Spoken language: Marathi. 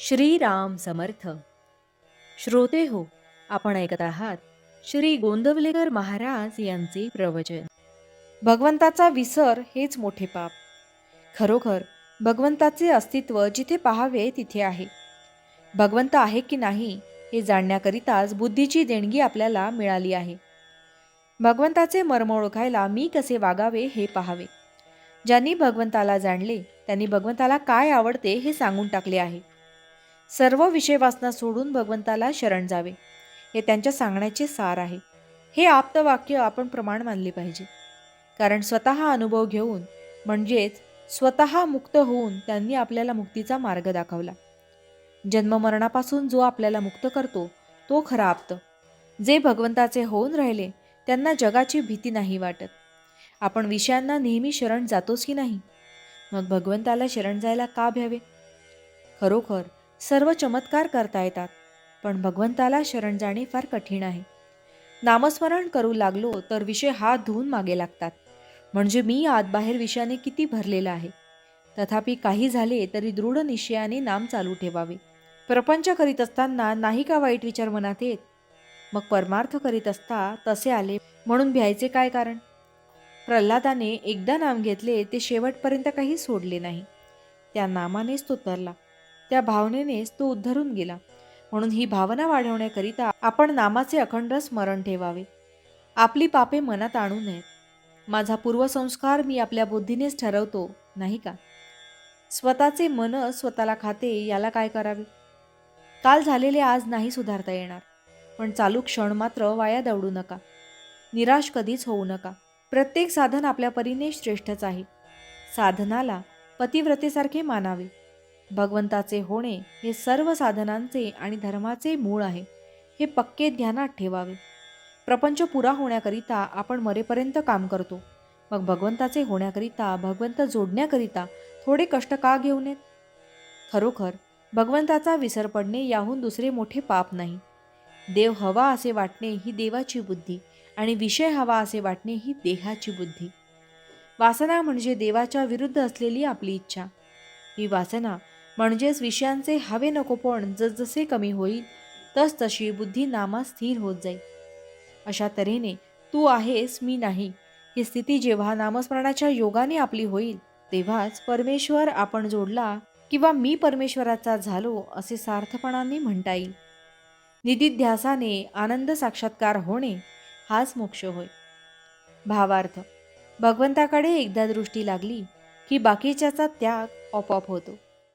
श्रीराम समर्थ. श्रोते हो आपण ऐकत आहात श्री गोंदवलेकर महाराज यांचे प्रवचन. भगवंताचा विसर हेच मोठे पाप. खरोखर भगवंताचे अस्तित्व जिथे पाहावे तिथे आहे. भगवंत आहे की नाही हे जाणण्याकरिताच बुद्धीची देणगी आपल्याला मिळाली आहे. भगवंताचे मर्म ओळखायला मी कसे वागावे हे पाहावे. ज्यांनी भगवंताला जाणले त्यांनी भगवंताला काय आवडते हे सांगून टाकले आहे. सर्व विषय वासना सोडून भगवंताला शरण जावे. हे त्यांच्या सांगण्याचे सार आहे. हे आप्तवाक्य आपण प्रमाण मानले पाहिजे. कारण स्वतः अनुभव घेऊन म्हणजेच स्वतः मुक्त होऊन त्यांनी आपल्याला मुक्तीचा मार्ग दाखवला. जन्ममरणापासून जो आपल्याला मुक्त करतो तो खरा आप्त. जे भगवंताचे होऊन राहिले त्यांना जगाची भीती नाही वाटत. आपण विषयांना नेहमी शरण जातोच की नाही? मग भगवंताला शरण जायला का भ्यावे? खरोखर सर्व चमत्कार करता येतात. पण भगवंताला शरण जाणे फार कठीण आहे. नामस्मरण करू लागलो तर विषय हात धुवून मागे लागतात. म्हणजे मी आतबाहेर विषयाने किती भरलेला आहे. तथापि काही झाले तरी दृढ निश्चयाने नाम चालू ठेवावे. प्रपंच करीत असताना नाही का वाईट विचार मनात येत? मग परमार्थ करीत असता तसे आले म्हणून भ्यायचे काय कारण? प्रल्हादाने एकदा नाम घेतले ते शेवटपर्यंत काही सोडले नाही. त्या नामानेच तो तरला. त्या भावनेनेच तो उद्धरून गेला. म्हणून ही भावना वाढवण्याकरिता आपण नामाचे अखंड स्मरण ठेवावे. आपली पापे मनात आणू नयेत. माझा पूर्वसंस्कार मी आपल्या बुद्धीनेच ठरवतो नाही का? स्वतःचे मन स्वतःला खाते याला काय करावे? काल झालेले आज नाही सुधारता येणार. पण चालू क्षण मात्र वाया दवडू नका. निराश कधीच होऊ नका. प्रत्येक साधन आपल्या परीने श्रेष्ठच आहे. साधनाला पतिव्रतेसारखे मानावे. भगवंताचे होणे हे सर्व साधनांचे आणि धर्माचे मूळ आहे. हे पक्के ध्यानात ठेवावे. प्रपंच पुरा होण्याकरिता आपण मरेपर्यंत काम करतो. मग भगवंताचे होण्याकरिता भगवंत जोडण्याकरिता थोडे कष्ट का घेऊ नयेत? खरोखर भगवंताचा विसर पडणे याहून दुसरे मोठे पाप नाही. देव हवा असे वाटणे ही देवाची बुद्धी आणि विषय हवा असे वाटणे ही देहाची बुद्धी. वासना म्हणजे देवाच्या विरुद्ध असलेली आपली इच्छा. ही वासना म्हणजेच विषयांचे हवे नकोपण जसजसे कमी होईल तसतशी बुद्धी नामा स्थिर होत जाईल. अशा तऱ्हेने तू आहेस मी नाही. ही स्थिती जेव्हा नामस्मरणाच्या योगाने आपली होईल तेव्हाच परमेश्वर आपण जोडला किंवा मी परमेश्वराचा झालो असे सार्थपणाने म्हणता येईल. निधिध्यासाने आनंद साक्षात्कार होणे हाच मोक्ष होय. भावार्थ भगवंताकडे एकदा दृष्टी लागली की बाकीच्याचा त्याग आपोआप होतो.